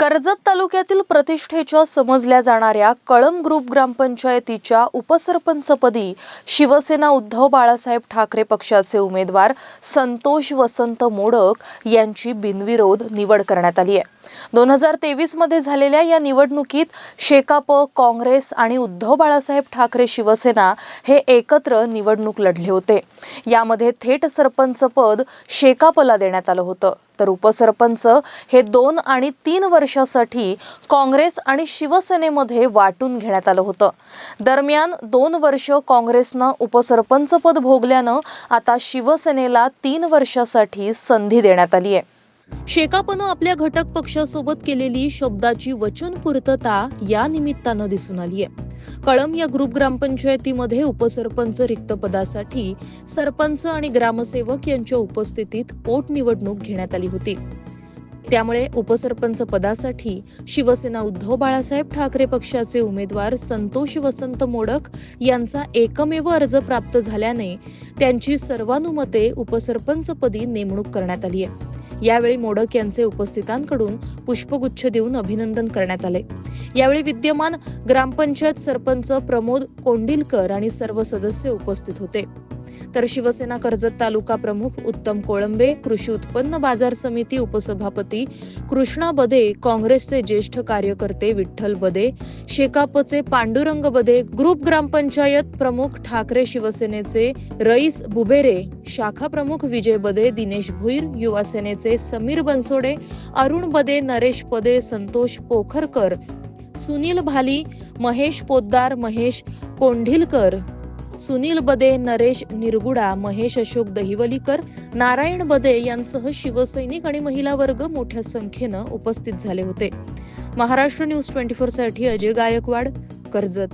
कर्जत तालुक्यातील प्रतिष्ठेच्या समजल्या जाणाऱ्या कळम ग्रुप ग्रामपंचायतीच्या उपसरपंचपदी शिवसेना उद्धव बाळासाहेब ठाकरे पक्षाचे उमेदवार संतोष वसंत मोडक यांची बिनविरोध निवड करण्यात आली आहे. दोन हजार तेवीसमध्ये झालेल्या या निवडणुकीत शेकाप काँग्रेस आणि उद्धव बाळासाहेब ठाकरे शिवसेना हे एकत्र निवडणूक लढले होते. यामध्ये थेट सरपंच पद शेकापला देण्यात आलं होतं. तर उपसरपंच हे दोन आणि तीन वर्षासाठी काँग्रेस आणि शिवसेनेमध्ये वाटून घेण्यात आलं होतं. दरम्यान दोन वर्ष काँग्रेसनं उपसरपंच पद भोगल्यानं आता शिवसेनेला तीन वर्षासाठी संधी देण्यात आली आहे. शेकापनं आपल्या घटक पक्षासोबत केलेली शब्दाची वचनपूर्तता या निमित्तानं दिसून आली आहे कळम या ग्रुप ग्रामपंचायतीमध्ये उपसरपंच रिक्त पदासाठी सरपंच आणि ग्रामसेवक यांच्या उपस्थितीत पोटनिवडणूक घेण्यात आली होती. त्यामुळे उपसरपंच पदासाठी शिवसेना उद्धव बाळासाहेब ठाकरे पक्षाचे उमेदवार संतोष वसंत मोडक यांचा एकमेव अर्ज प्राप्त झाल्याने त्यांची सर्वानुमते उपसरपंचपदी नेमणूक करण्यात आली आहे यावेळी मोडक यांचे उपस्थितांकडून पुष्पगुच्छ देऊन अभिनंदन करण्यात आले. यावेळी विद्यमान ग्रामपंचायत सरपंच प्रमोद कोंडिलकर आणि सर्व सदस्य उपस्थित होते. तर शिवसेना कर्जत तालुका प्रमुख उत्तम कोळंबे कृषी उत्पन्न बाजार समिती उपसभापती कृष्णा बदे काँग्रेसचे ज्येष्ठ कार्यकर्ते विठ्ठल बदे शेकापचे पांडुरंग बदे ग्रुप ग्रामपंचायत प्रमुख ठाकरे शिवसेनेचे रईस बुबेरे शाखा प्रमुख विजय बदे दिनेश भुईर युवा सेनेचे समीर बनसोडे अरुण बदे नरेश पदे संतोष पोखरकर सुनील भाली महेश पोद्दार महेश कोंढिलकर सुनील बदे नरेश निरगुडा महेश अशोक दहिवलीकर नारायण बदे यांसह शिवसैनिक आणि महिला वर्ग मोठ्या संख्येनं उपस्थित झाले होते. महाराष्ट्र न्यूज ट्वेंटी फोरसाठी अजय गायकवाड कर्जत.